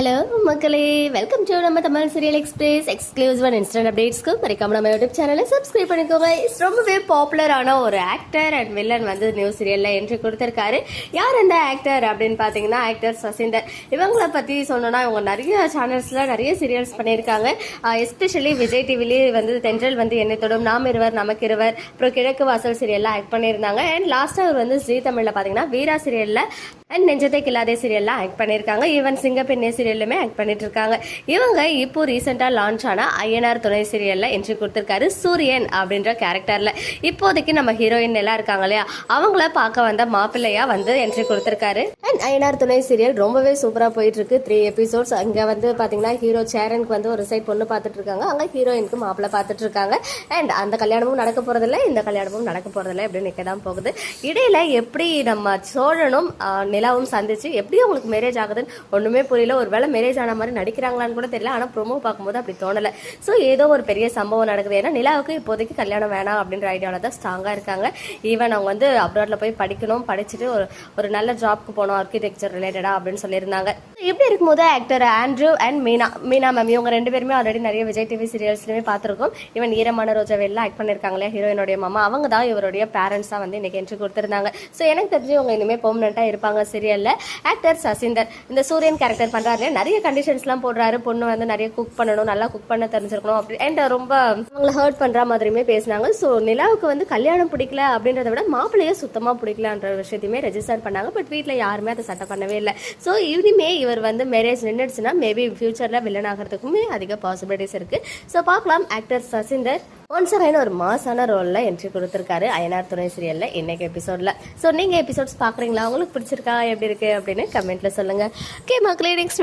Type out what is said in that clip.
Hello மக்களே. Welcome to நம்ம Tamil serial express exclusive and instant அப்டேட்ஸ்க்கு மறக்காம நம்ம யூடியூப் சேனலை சப்ஸ்கிரைப் பண்ணிக்கோங்க. இட்ஸ் ரொம்பவே பாப்புலரான ஒரு ஆக்டர் அண்ட் வில்லன் வந்து நியூ சீரியலில் என்ட்ரி கொடுத்துருக்காரு. யார் அந்த ஆக்டர் அப்படின்னு பார்த்தீங்கன்னா ஆக்டர் சசிந்தர். இவங்களை பற்றி சொன்னோன்னா இவங்க நிறைய சேனல்ஸில் நிறைய சீரியல்ஸ் பண்ணியிருக்காங்க. எஸ்பெஷலி விஜய் டிவிலேயே வந்து தென்றல் வந்து என்னை தொடும் நாம் இருவர் நமக்கு இருவர் அப்புறம் கிழக்கு வாசல் சீரியல்லாம் ஆக்ட் பண்ணியிருந்தாங்க. அண்ட் லாஸ்ட்டாக அவர் வந்து ஜி தமிழில் பார்த்தீங்கன்னா வீரா சீரியலில் அண்ட் நெஞ்சத்தை கில்லாதே சீரியல்லாம் ஆக்ட் பண்ணியிருக்காங்க. ஈவன் சிங்கப்பெண்ணே சீரியல் சீரியல்லுமே ஆக்ட் பண்ணிட்டு இருக்காங்க இவங்க இப்போ ரீசெண்டாக லான்ச் ஆன ஐஎன்ஆர் துணை சீரியலில் என்ட்ரி கொடுத்துருக்காரு சூரியன் அப்படின்ற கேரக்டரில் இப்போதைக்கு நம்ம ஹீரோயின் எல்லாம் இருக்காங்க இல்லையா? அவங்கள பார்க்க வந்த மாப்பிள்ளையா வந்து என்ட்ரி கொடுத்துருக்காரு. அண்ட் ஐஎன்ஆர் துணை சீரியல் ரொம்பவே சூப்பராக போயிட்டு இருக்கு த்ரீ எபிசோட்ஸ் அங்கே வந்து பார்த்தீங்கன்னா ஹீரோ சேரனுக்கு வந்து ஒரு சைட் பொண்ணு பார்த்துட்டு இருக்காங்க அங்கே ஹீரோயினுக்கு மாப்பிள்ளை பார்த்துட்டு இருக்காங்க அண்ட் அந்த கல்யாணமும் நடக்க போகிறதில்ல இந்த கல்யாணமும் நடக்க போகிறதில்ல அப்படின்னு நிற்க தான் போகுது. இடையில எப்படி நம்ம சோழனும் நிலாவும் சந்திச்சு எப்படி அவங்களுக்கு மேரேஜ் ஆகுதுன்னு ஒன்றுமே புரியல. ஒரு அவங்களால மேரேஜ் ஆன மாதிரி நடிக்கிறாங்களான்னு கூட தெரியல. ஆனால் ப்ரோமோ பார்க்கும்போது அப்படி தோணல. ஸோ ஏதோ ஒரு பெரிய சம்பவம் நடக்குது. ஏன்னா நிலாவுக்கு இப்போதைக்கு கல்யாணம் வேணாம் அப்படின்ற ஐடியாவில் தான் ஸ்ட்ராங்காக இருக்காங்க. ஈவன் அவங்க வந்து அப்ராட்ல போய் படிக்கணும் படிச்சுட்டு ஒரு ஒரு நல்ல ஜாப்க்கு போகணும் ஆர்கிடெக்சர் ரிலேட்டடா அப்படின்னு சொல்லியிருந்தாங்க. இப்படி இருக்கும்போது actor Andrew and Meena Meena ma'am இவங்க ரெண்டு பேருமே ஆல்ரெடி நிறைய விஜய் டிவி சீரியல்ஸ்லையுமே பார்த்துருக்கோம். ஈவன் ஈரமான ரோஜா வெளில ஆக்ட் பண்ணியிருக்காங்களே ஹீரோயினுடைய மாமா. அவங்க தான் இவருடைய பேரண்ட்ஸாக வந்து இன்னைக்கு என்ட்ரி கொடுத்துருந்தாங்க. ஸோ எனக்கு தெரிஞ்சு இவங்க இனிமேல் பெர்மனெண்ட்டாக இருப்பாங்க சீரியலில் ஆக்டர் சசிந்தர். இந்த சூரியன் கேரக்டர் பண்ணுறாரு நிறைய கண்டிஷன்ஸ்லாம் போடுறாரு. பொண்ணு வந்து நிறைய குக் பண்ணணும் நல்லா குக் பண்ண தெரிஞ்சிருக்கணும். அப்படி அண்ட் ரொம்ப அவங்களை ஹர்ட் பண்ணுற மாதிரியுமே பேசினாங்க. ஸோ நிலாவுக்கு வந்து கல்யாணம் பிடிக்கல அப்படின்றத விட மாப்பிள்ளையே சுத்தமாக பிடிக்கலன்ற விஷயத்தையுமே ரெஜிஸ்டர் பண்ணாங்க. பட் வீட்டில் யாருமே அதை சட்டை பண்ணவே இல்லை. ஸோ இனிமே இவர் வந்து மேரேஜ் நின்றுடுச்சுன்னா மேபி ஃபியூச்சரில் வில்லன் ஆகிறதுக்குமே அதிக பாசிபிலிட்டிஸ் இருக்குது ஸோ பார்க்கலாம். ஆக்டர் சசிந்தர் ஒன்ஸ் அகைன் ஒரு மாசான ரோலில் என்ட்ரி கொடுத்துருக்காரு. அயனார் துணை சீரியலில் இன்னைக்கு எபிசோடில் ஸோ நீங்கள் எபிசோட்ஸ் பார்க்குறீங்களா? உங்களுக்கு பிடிச்சிருக்கா? எப்படி இருக்கு? அப்படின்னு கமெண்ட்டில் சொல்லுங்கள் ஓகே மக்களே நெக்ஸ்ட்